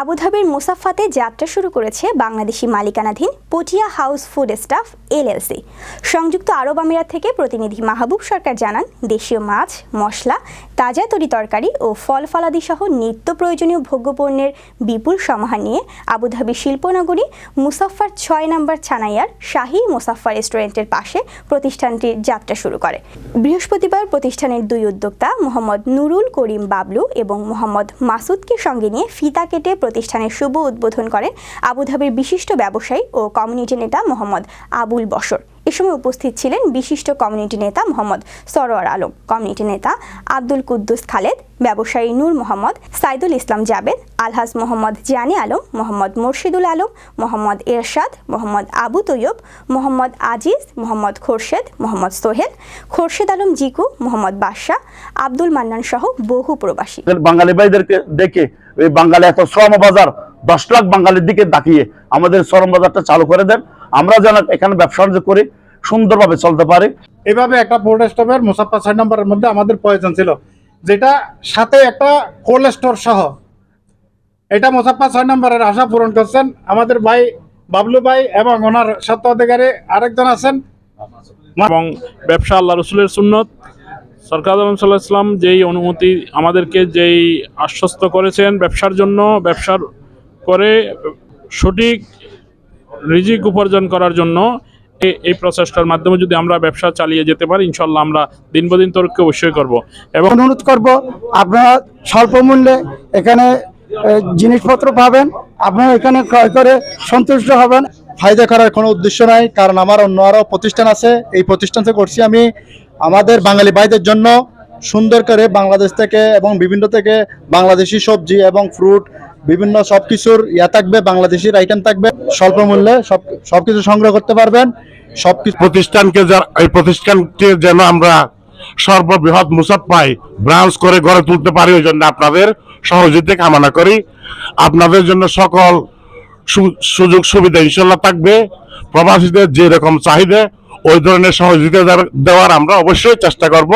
আবুধাবির মুসাফাতে যাত্রা শুরু করেছে বাংলাদেশি মালিকানাধীন Patiya house food stuff LLC. সংযুক্ত আরব আমিরাত থেকে প্রতিনিধি মাহবুব সরকার জানান, দেশীয় মাছ, মশলা, তাজা তরি তরকারি ও ফল ফলাদি সহ নিত্য প্রয়োজনীয় ভোগ্যপণ্যের বিপুল সমাহার নিয়ে আবুধাবি শিল্পনগরী মুসাফার ছয় নম্বর ছানাইয়ার শাহী মুসাফা রেস্টুরেন্টের পাশে প্রতিষ্ঠানটির যাত্রা শুরু করে। বৃহস্পতিবার প্রতিষ্ঠানের দুই উদ্যোক্তা মোহাম্মদ নুরুল করিম বাবলু এবং মোহাম্মদ মাসুদকে সঙ্গে নিয়ে ফিতা কেটে প্রতিষ্ঠানের শুভ উদ্বোধন করেন আবুধাবির বিশিষ্ট ব্যবসায়ী ও কমিউনিটি নেতা মোহাম্মদ আবুল বশর। এ সময় উপস্থিত ছিলেন বিশিষ্ট কমিউনিটি নেতা মোহাম্মদ সরোয়ার আলম, কমিউনিটি নেতা আব্দুল কুদ্দুস খালেদ, ব্যবসায়ী নূর মোহাম্মদ, সাইদুল ইসলাম জাবেদ, আলহাজ মোহাম্মদ জানি আলম, মোহাম্মদ মুর্শিদুল আলম, মোহাম্মদ এরশাদ, মোহাম্মদ আবু তৈয়ব, মোহাম্মদ আজিজ, মোহাম্মদ খোরশেদ, মোহাম্মদ সোহেল, খোরশেদ আলম জিকু, মোহাম্মদ বাদশাহ, আব্দুল মান্নান সহ বহু প্রবাসী। বাঙালি ভাইদেরকে দেখে বাঙালি এত শ্রম বাজার দশ লাখ বাঙালির দিকে তাকিয়ে আমাদের চরম বাজারটা চালু করে দেন। আমরা যেন এখানে ব্যবসা বাণিজ্য করি সুন্দরভাবে চলতে পারি। এভাবে একটা বোর্ড স্টপের মুসাফা ছয় নম্বরের মধ্যে আমাদের প্রয়োজন ছিল যেটা সাথে একটা কোল্ড স্টোর সহ। এটা মুসাফা ছয় নম্বরের আশা পূরণ করছেন। আমাদের ভাই বাবলু ভাই এবং ওনার স্বত্বাধিকারী আরেকজন আছেন। এবং ব্যবসা আল্লাহ রসুলের সুন্নত। সরকার আলম সাল্লাহ ইসলাম যেই অনুমতি আমাদেরকে যেই আশ্বস্ত করেছেন ব্যবসার জন্য ব্যবসার করে সঠিক রিজিক উপার্জন করার জন্য এই প্রচেষ্টার মাধ্যমে যদি আমরা ব্যবসা চালিয়ে যেতে পারি ইনশাল্লাহ আমরা দিন দিন তরক্কি অবশ্যই করব। এবং অনুরোধ করব আপনারা স্বল্প মূল্যে এখানে জিনিসপত্র পাবেন। আপনারা এখানে ক্রয় করে সন্তুষ্ট হবেন। ফায়দা করার কোনো উদ্দেশ্য নাই কারণ আমার অন্য আরও প্রতিষ্ঠান আছে। এই প্রতিষ্ঠান থেকে করছি আমি আমাদের বাঙালি ভাইদের জন্য সুন্দর করে বাংলাদেশ থেকে এবং বিভিন্ন থেকে বাংলাদেশি সবজি এবং ফ্রুট বিভিন্ন সব কিছুর ইয়া থাকবে, বাংলাদেশের আইটেম থাকবে, স্বল্প মূল্যে সব সব কিছু সংগ্রহ করতে পারবেন সব প্রতিষ্ঠানকে এই প্রতিষ্ঠানকে যেন আমরা সর্ববৃহৎ মুসাফাই ব্রাঞ্চ করে গড়ে তুলতে পারি, ওই জন্য আপনাদের সহযোগিতা কামনা করি। আপনাদের জন্য সকল সুযোগ সুবিধা ইনশাল্লাহ থাকবে। প্রবাসীদের যেরকম চাহিদা, ওই ধরনের সহযোগিতা দেওয়ার আমরা অবশ্যই চেষ্টা করব।